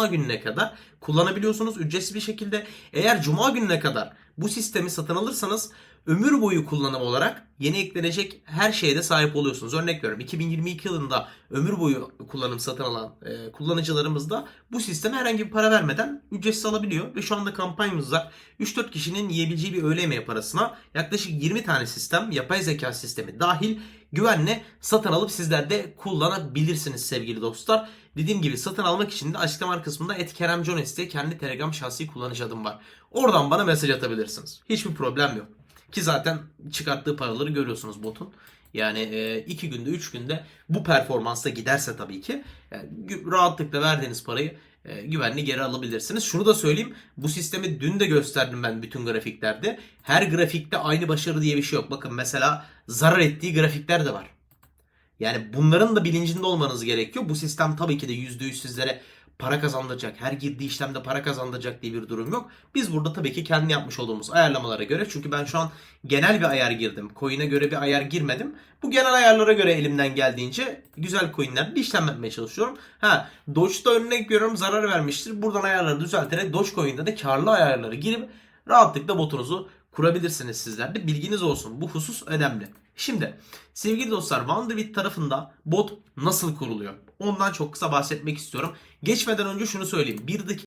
Cuma gününe kadar kullanabiliyorsunuz ücretsiz bir şekilde. Eğer Cuma gününe kadar bu sistemi satın alırsanız ömür boyu kullanım olarak yeni eklenecek her şeye de sahip oluyorsunuz. Örnek veriyorum 2022 yılında ömür boyu kullanım satın alan e, kullanıcılarımız da bu sisteme herhangi bir para vermeden ücretsiz alabiliyor. Ve şu anda kampanyamız var. 3-4 kişinin yiyebileceği bir öğle yemeği parasına yaklaşık 20 tane sistem yapay zeka sistemi dahil güvenle satın alıp sizler de kullanabilirsiniz sevgili dostlar. Dediğim gibi satın almak için de açıklama kısmında et diye kendi Telegram şahsi kullanıcı adım var. Oradan bana mesaj atabilirsiniz. Hiçbir problem yok. Ki zaten çıkarttığı paraları görüyorsunuz botun. Yani 2 günde 3 günde bu performansa giderse tabii ki yani gü- rahatlıkla verdiğiniz parayı e, güvenli geri alabilirsiniz. Şunu da söyleyeyim. Bu sistemi dün de gösterdim ben bütün grafiklerde. Her grafikte aynı başarı diye bir şey yok. Bakın mesela zarar ettiği grafikler de var. Yani bunların da bilincinde olmanız gerekiyor. Bu sistem tabii ki de %100 sizlere para kazandıracak, her girdiği işlemde para kazandıracak diye bir durum yok. Biz burada tabii ki kendi yapmış olduğumuz ayarlamalara göre çünkü ben şu an genel bir ayar girdim. Coin'e göre bir ayar girmedim. Bu genel ayarlara göre elimden geldiğince güzel coin'lerde işlem yapmaya çalışıyorum. Ha, Doge'da örnek veriyorum zarar vermiştir. Buradan ayarları düzelterek Dogecoin'de de karlı ayarları girip rahatlıkla botunuzu kurabilirsiniz sizler de. Bilginiz olsun. Bu husus önemli. Şimdi sevgili dostlar Wonderbit tarafında bot nasıl kuruluyor? Ondan çok kısa bahsetmek istiyorum. Geçmeden önce şunu söyleyeyim. Bir dakika